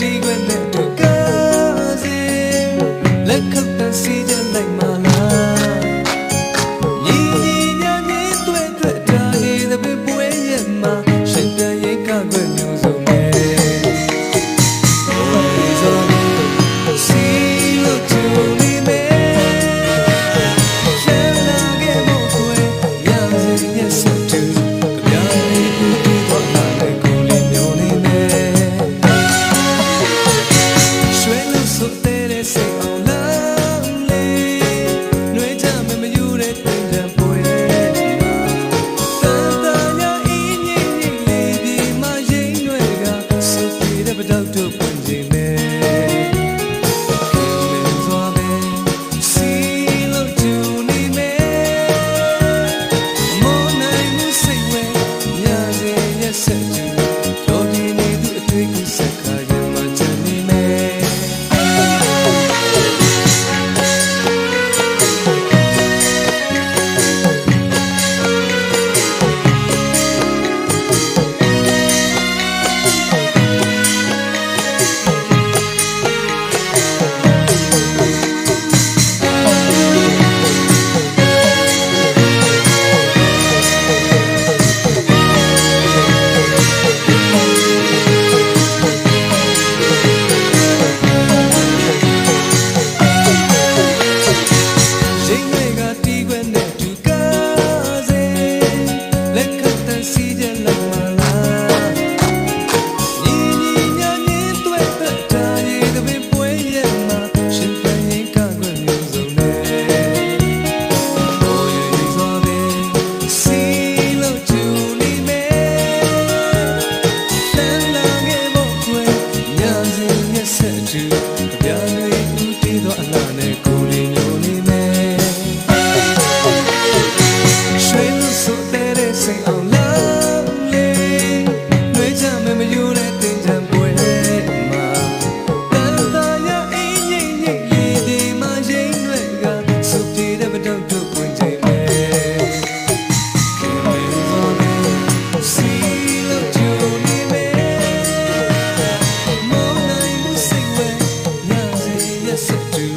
တီးခွေနဲ့တော့ကားစီလက်ခတ်တန်စီကြလိုက်မှ to listen to